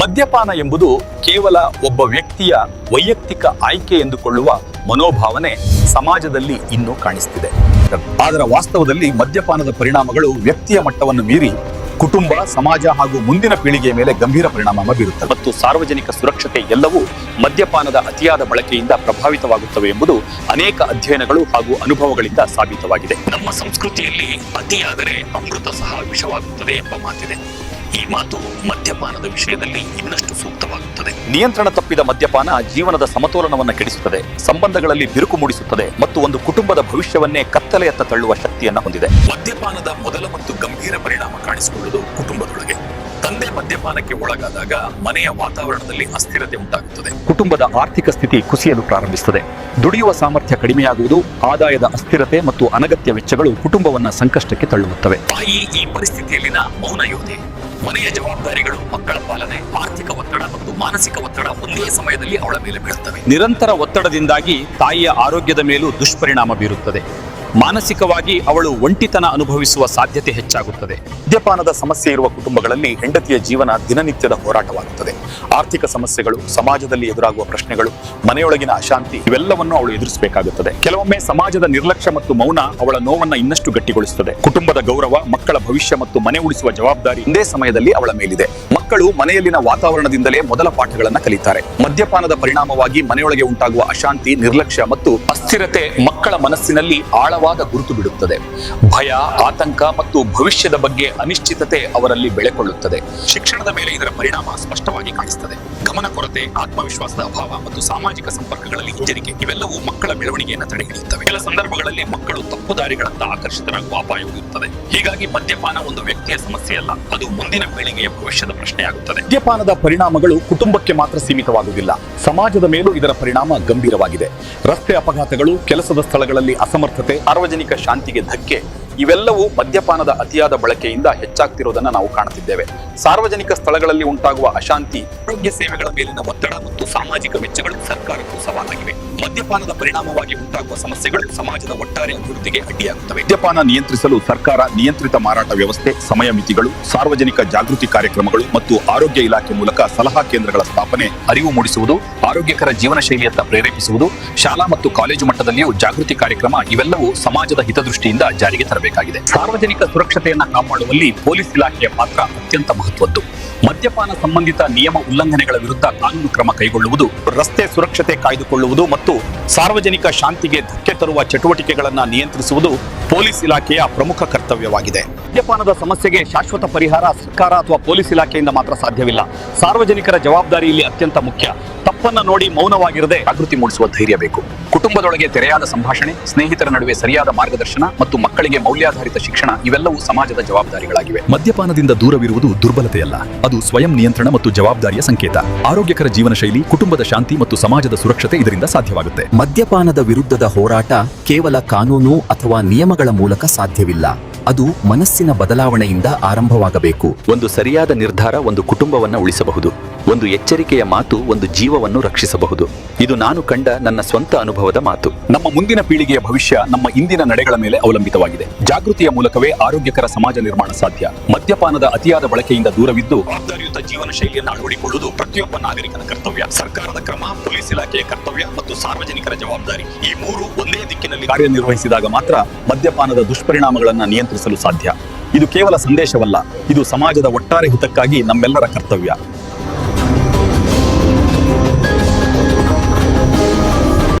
ಮದ್ಯಪಾನ ಎಂಬುದು ಕೇವಲ ಒಬ್ಬ ವ್ಯಕ್ತಿಯ ವೈಯಕ್ತಿಕ ಆಯ್ಕೆ ಎಂದುಕೊಳ್ಳುವ ಮನೋಭಾವನೆ ಸಮಾಜದಲ್ಲಿ ಇನ್ನೂ ಕಾಣಿಸ್ತಿದೆ. ಆದರೆ ವಾಸ್ತವದಲ್ಲಿ ಮದ್ಯಪಾನದ ಪರಿಣಾಮಗಳು ವ್ಯಕ್ತಿಯ ಮಟ್ಟವನ್ನು ಮೀರಿ ಕುಟುಂಬ, ಸಮಾಜ ಹಾಗೂ ಮುಂದಿನ ಪೀಳಿಗೆಯ ಮೇಲೆ ಗಂಭೀರ ಪರಿಣಾಮ ಬೀರುತ್ತದೆ ಮತ್ತು ಸಾರ್ವಜನಿಕ ಸುರಕ್ಷತೆ ಎಲ್ಲವೂ ಮದ್ಯಪಾನದ ಅತಿಯಾದ ಬಳಕೆಯಿಂದ ಪ್ರಭಾವಿತವಾಗುತ್ತವೆ ಎಂಬುದು ಅನೇಕ ಅಧ್ಯಯನಗಳು ಹಾಗೂ ಅನುಭವಗಳಿಂದ ಸಾಬೀತವಾಗಿದೆ. ನಮ್ಮ ಸಂಸ್ಕೃತಿಯಲ್ಲಿ ಅತಿಯಾದರೆ ಅಮೃತ ಸಹ ವಿಷವಾಗುತ್ತದೆ ಎಂಬ ಮಾತಿದೆ. ಈ ಮಾತು ಮದ್ಯಪಾನದ ವಿಷಯದಲ್ಲಿ ಇನ್ನಷ್ಟು ಸೂಕ್ತವಾಗುತ್ತದೆ. ನಿಯಂತ್ರಣ ತಪ್ಪಿದ ಮದ್ಯಪಾನ ಜೀವನದ ಸಮತೋಲನವನ್ನು ಕೆಡಿಸುತ್ತದೆ ಸಂಬಂಧಗಳಲ್ಲಿ ಬಿರುಕು ಮೂಡಿಸುತ್ತದೆ ಮತ್ತು ಒಂದು ಕುಟುಂಬದ ಭವಿಷ್ಯವನ್ನೇ ಕತ್ತಲೆಯತ್ತ ತಳ್ಳುವ ಶಕ್ತಿಯನ್ನು ಹೊಂದಿದೆ. ಮದ್ಯಪಾನದ ಮೊದಲ ಮತ್ತು ಗಂಭೀರ ಪರಿಣಾಮ ಕಾಣಿಸಿಕೊಳ್ಳುವುದು ಕುಟುಂಬದೊಳಗೆ. ತಂದೆ ಮದ್ಯಪಾನಕ್ಕೆ ಒಳಗಾದಾಗ ಮನೆಯ ವಾತಾವರಣದಲ್ಲಿ ಅಸ್ಥಿರತೆ ಉಂಟಾಗುತ್ತದೆ. ಕುಟುಂಬದ ಆರ್ಥಿಕ ಸ್ಥಿತಿ ಕುಸಿಯಲು ಪ್ರಾರಂಭಿಸುತ್ತದೆ. ದುಡಿಯುವ ಸಾಮರ್ಥ್ಯ ಕಡಿಮೆಯಾಗುವುದು ಆದಾಯದ ಅಸ್ಥಿರತೆ ಮತ್ತು ಅನಗತ್ಯ ವೆಚ್ಚಗಳು ಕುಟುಂಬವನ್ನ ಸಂಕಷ್ಟಕ್ಕೆ ತಳ್ಳುತ್ತವೆ. ತಾಯಿ ಈ ಪರಿಸ್ಥಿತಿಯಲ್ಲಿನ ಮೌನ ಯೋಧೆ. ಮನೆಯ ಜವಾಬ್ದಾರಿಗಳು ಮಕ್ಕಳ ಪಾಲನೆ, ಆರ್ಥಿಕ ಒತ್ತಡ ಮತ್ತು ಮಾನಸಿಕ ಒತ್ತಡ ಒಂದೇ ಸಮಯದಲ್ಲಿ ಅವಳ ಮೇಲೆ ಬೀಳುತ್ತವೆ. ನಿರಂತರ ಒತ್ತಡದಿಂದಾಗಿ ತಾಯಿಯ ಆರೋಗ್ಯದ ಮೇಲೂ ದುಷ್ಪರಿಣಾಮ ಬೀರುತ್ತದೆ. ಮಾನಸಿಕವಾಗಿ ಅವಳು ಒಂಟಿತನ ಅನುಭವಿಸುವ ಸಾಧ್ಯತೆ ಹೆಚ್ಚಾಗುತ್ತದೆ. ಮದ್ಯಪಾನದ ಸಮಸ್ಯೆ ಇರುವ ಕುಟುಂಬಗಳಲ್ಲಿ ಹೆಂಡತಿಯ ಜೀವನ ದಿನನಿತ್ಯದ ಹೋರಾಟವಾಗುತ್ತದೆ. ಆರ್ಥಿಕ ಸಮಸ್ಯೆಗಳು, ಸಮಾಜದಲ್ಲಿ ಎದುರಾಗುವ ಪ್ರಶ್ನೆಗಳು, ಮನೆಯೊಳಗಿನ ಅಶಾಂತಿ, ಇವೆಲ್ಲವನ್ನು ಅವಳು ಎದುರಿಸಬೇಕಾಗುತ್ತದೆ. ಕೆಲವೊಮ್ಮೆ ಸಮಾಜದ ನಿರ್ಲಕ್ಷ್ಯ ಮತ್ತು ಮೌನ ಅವಳ ನೋವನ್ನು ಇನ್ನಷ್ಟು ಗಟ್ಟಿಗೊಳಿಸುತ್ತದೆ. ಕುಟುಂಬದ ಗೌರವ, ಮಕ್ಕಳ ಭವಿಷ್ಯ ಮತ್ತು ಮನೆ ಉಳಿಸುವ ಜವಾಬ್ದಾರಿ ಒಂದೇ ಸಮಯದಲ್ಲಿ ಅವಳ ಮೇಲಿದೆ. ಮಕ್ಕಳು ಮನೆಯಲ್ಲಿನ ವಾತಾವರಣದಿಂದಲೇ ಮೊದಲ ಪಾಠಗಳನ್ನ ಕಲಿತಾರೆ. ಮದ್ಯಪಾನದ ಪರಿಣಾಮವಾಗಿ ಮನೆಯೊಳಗೆ ಉಂಟಾಗುವ ಅಶಾಂತಿ, ನಿರ್ಲಕ್ಷ್ಯ ಮತ್ತು ಅಸ್ಥಿರತೆ ಮಕ್ಕಳ ಮನಸ್ಸಿನಲ್ಲಿ ಆಳವಾದ ಗುರುತು ಬಿಡುತ್ತದೆ. ಭಯ, ಆತಂಕ ಮತ್ತು ಭವಿಷ್ಯದ ಬಗ್ಗೆ ಅನಿಶ್ಚಿತತೆ ಅವರಲ್ಲಿ ಬೆಳೆಕೊಳ್ಳುತ್ತದೆ. ಶಿಕ್ಷಣದ ಮೇಲೆ ಇದರ ಪರಿಣಾಮ ಸ್ಪಷ್ಟವಾಗಿ ಕಾಣಿಸುತ್ತದೆ ಗಮನ ಕೊರತೆ, ಆತ್ಮವಿಶ್ವಾಸದ ಅಭಾವ ಮತ್ತು ಸಾಮಾಜಿಕ ಸಂಪರ್ಕಗಳಲ್ಲಿ ಹಿಂಜರಿಕೆ, ಇವೆಲ್ಲವೂ ಮಕ್ಕಳ ಬೆಳವಣಿಗೆಯನ್ನು ತಡೆಹಿಡಿಯುತ್ತವೆ. ಕೆಲ ಸಂದರ್ಭಗಳಲ್ಲಿ ಮಕ್ಕಳು ತಪ್ಪು ದಾರಿಗಳತ್ತ ಆಕರ್ಷಿತರಾಗುವ ಅಪಾಯವೂ ಇರುತ್ತದೆ. ಹೀಗಾಗಿ ಮದ್ಯಪಾನ ಒಂದು ವ್ಯಕ್ತಿಯ ಸಮಸ್ಯೆಯಲ್ಲ ಅದು ಮುಂದಿನ ಪೀಳಿಗೆಯ ಭವಿಷ್ಯದ ಪ್ರಶ್ನೆಯಾಗುತ್ತದೆ ಮದ್ಯಪಾನದ ಪರಿಣಾಮಗಳು ಕುಟುಂಬಕ್ಕೆ ಮಾತ್ರ ಸೀಮಿತವಾಗುವುದಿಲ್ಲ. ಸಮಾಜದ ಮೇಲೂ ಇದರ ಪರಿಣಾಮ ಗಂಭೀರವಾಗಿದೆ. ರಸ್ತೆ ಅಪಘಾತಗಳು, ಕೆಲಸದ ಸ್ಥಳಗಳಲ್ಲಿ ಅಸಮರ್ಥತೆ, ಸಾರ್ವಜನಿಕ ಶಾಂತಿಗೆ ಧಕ್ಕೆ ಇವೆಲ್ಲವೂ ಮದ್ಯಪಾನದ ಅತಿಯಾದ ಬಳಕೆಯಿಂದ ಹೆಚ್ಚಾಗ್ತಿರೋದನ್ನ ನಾವು ಕಾಣುತ್ತಿದ್ದೇವೆ ಸಾರ್ವಜನಿಕ ಸ್ಥಳಗಳಲ್ಲಿ ಉಂಟಾಗುವ ಅಶಾಂತಿ, ಆರೋಗ್ಯ ಸೇವೆಗಳ ಮೇಲಿನ ಒತ್ತಡ ಮತ್ತು ಸಾಮಾಜಿಕ ವೆಚ್ಚಗಳು ಸರ್ಕಾರಕ್ಕೂ ಸವಾಲಾಗಿವೆ. ಮದ್ಯಪಾನದ ಪರಿಣಾಮವಾಗಿ ಉಂಟಾಗುವ ಸಮಸ್ಯೆಗಳು ಸಮಾಜದ ಒಟ್ಟಾರೆ ಅಭಿವೃದ್ಧಿಗೆ ಅಡ್ಡಿಯಾಗುತ್ತವೆ. ಮದ್ಯಪಾನ ನಿಯಂತ್ರಿಸಲು ಸರ್ಕಾರ ನಿಯಂತ್ರಿತ ಮಾರಾಟ ವ್ಯವಸ್ಥೆ, ಸಮಯ ಮಿತಿಗಳು, ಸಾರ್ವಜನಿಕ ಜಾಗೃತಿ ಕಾರ್ಯಕ್ರಮಗಳು ಮತ್ತು ಆರೋಗ್ಯ ಇಲಾಖೆ ಮೂಲಕ ಸಲಹಾ ಕೇಂದ್ರಗಳ ಸ್ಥಾಪನೆ, ಅರಿವು ಮೂಡಿಸುವುದು, ಆರೋಗ್ಯಕರ ಜೀವನ ಶೈಲಿಯತ್ತ ಪ್ರೇರೇಪಿಸುವುದು, ಶಾಲಾ ಮತ್ತು ಕಾಲೇಜು ಮಟ್ಟದಲ್ಲಿಯೂ ಜಾಗೃತಿ ಕಾರ್ಯಕ್ರಮ ಇವೆಲ್ಲವೂ ಸಮಾಜದ ಹಿತದೃಷ್ಟಿಯಿಂದ ಜಾರಿಗೆ ತರಬೇಕಾಗಿದೆ ಸಾರ್ವಜನಿಕ ಸುರಕ್ಷತೆಯನ್ನ ಕಾಪಾಡುವಲ್ಲಿ ಪೊಲೀಸ್ ಇಲಾಖೆಯ ಪಾತ್ರ ಅತ್ಯಂತ ಮಹತ್ವದ್ದು. ಮದ್ಯಪಾನ ಸಂಬಂಧಿತ ನಿಯಮ ಉಲ್ಲಂಘನೆಗಳ ವಿರುದ್ಧ ಕಾನೂನು ಕ್ರಮ ಕೈಗೊಳ್ಳುವುದು, ರಸ್ತೆ ಸುರಕ್ಷತೆ ಕಾಯ್ದುಕೊಳ್ಳುವುದು ಮತ್ತು ಸಾರ್ವಜನಿಕ ಶಾಂತಿಗೆ ಧಕ್ಕೆ ತರುವ ಚಟುವಟಿಕೆಗಳನ್ನ ನಿಯಂತ್ರಿಸುವುದು ಪೊಲೀಸ್ ಇಲಾಖೆಯ ಪ್ರಮುಖ ಕರ್ತವ್ಯವಾಗಿದೆ. ಮದ್ಯಪಾನದ ಸಮಸ್ಯೆಗೆ ಶಾಶ್ವತ ಪರಿಹಾರ, ಸರ್ಕಾರ ಅಥವಾ ಪೊಲೀಸ್ ಇಲಾಖೆಯಿಂದ ಮಾತ್ರ ಸಾಧ್ಯವಿಲ್ಲ. ಸಾರ್ವಜನಿಕರ ಜವಾಬ್ದಾರಿ ಇಲ್ಲಿ ಅತ್ಯಂತ ಮುಖ್ಯ. ತಪ್ಪನ್ನ ನೋಡಿ ಮೌನವಾಗಿರದೆ ಜಾಗೃತಿ ಮೂಡಿಸುವ ಧೈರ್ಯ ಬೇಕು. ಕುಟುಂಬದೊಳಗೆ ತೆರೆಯಾದ ಸಂಭಾಷಣೆ ಸ್ನೇಹಿತರ ನಡುವೆ ಸರಿಯಾದ ಮಾರ್ಗದರ್ಶನ ಮತ್ತು ಮಕ್ಕಳಿಗೆ ಮೌಲ್ಯಾಧಾರಿತ ಶಿಕ್ಷಣ ಇವೆಲ್ಲವೂ ಸಮಾಜದ ಜವಾಬ್ದಾರಿಗಳಾಗಿವೆ. ಮದ್ಯಪಾನದಿಂದ ದೂರವಿರುವುದು ದುರ್ಬಲತೆಯಲ್ಲ ಅದು ಸ್ವಯಂ ನಿಯಂತ್ರಣ ಮತ್ತು ಜವಾಬ್ದಾರಿಯ ಸಂಕೇತ. ಆರೋಗ್ಯಕರ ಜೀವನ ಶೈಲಿ ಕುಟುಂಬದ ಶಾಂತಿ ಮತ್ತು ಸಮಾಜದ ಸುರಕ್ಷತೆ ಇದರಿಂದ ಸಾಧ್ಯವಾಗುತ್ತೆ. ಮದ್ಯಪಾನದ ವಿರುದ್ಧದ ಹೋರಾಟ ಕೇವಲ ಕಾನೂನು ಅಥವಾ ನಿಯಮಗಳ ಮೂಲಕ ಸಾಧ್ಯವಿಲ್ಲ. ಅದು ಮನಸ್ಸಿನ ಬದಲಾವಣೆಯಿಂದ ಆರಂಭವಾಗಬೇಕು. ಒಂದು ಸರಿಯಾದ ನಿರ್ಧಾರ ಒಂದು ಕುಟುಂಬವನ್ನು ಉಳಿಸಬಹುದು. ಒಂದು ಎಚ್ಚರಿಕೆಯ ಮಾತು ಒಂದು ಜೀವವನ್ನು ರಕ್ಷಿಸಬಹುದು. ಇದು ನಾನು ಕಂಡ ನನ್ನ ಸ್ವಂತ ಅನುಭವದ ಮಾತು. ನಮ್ಮ ಮುಂದಿನ ಪೀಳಿಗೆಯ ಭವಿಷ್ಯ ನಮ್ಮ ಇಂದಿನ ನಡೆಗಳ ಮೇಲೆ ಅವಲಂಬಿತವಾಗಿದೆ. ಜಾಗೃತಿಯ ಮೂಲಕವೇ ಆರೋಗ್ಯಕರ ಸಮಾಜ ನಿರ್ಮಾಣ ಸಾಧ್ಯ. ಮದ್ಯಪಾನದ ಅತಿಯಾದ ಬಳಕೆಯಿಂದ ದೂರವಿದ್ದು, ಆಧಾರಿತ ಜೀವನ ಶೈಲಿಯನ್ನು ಅಳವಡಿಕೊಳ್ಳುವುದು ಪ್ರತಿಯೊಬ್ಬ ನಾಗರಿಕನ ಕರ್ತವ್ಯ. ಸರ್ಕಾರದ ಕ್ರಮ, ಪೊಲೀಸ್ ಇಲಾಖೆಯ ಕರ್ತವ್ಯ ಮತ್ತು ಸಾರ್ವಜನಿಕರ ಜವಾಬ್ದಾರಿ. ಈ ಮೂರು ಒಂದೇ ದಿಕ್ಕಿನಲ್ಲಿ ಕಾರ್ಯನಿರ್ವಹಿಸಿದಾಗ ಮಾತ್ರ ಮದ್ಯಪಾನದ ದುಷ್ಪರಿಣಾಮಗಳನ್ನು ನಿಯಂತ್ರಿಸಲು ಸಾಧ್ಯ. ಇದು ಕೇವಲ ಸಂದೇಶವಲ್ಲ ಇದು ಸಮಾಜದ ಒಟ್ಟಾರೆ ಹಿತಕ್ಕಾಗಿ ನಮ್ಮೆಲ್ಲರ ಕರ್ತವ್ಯ.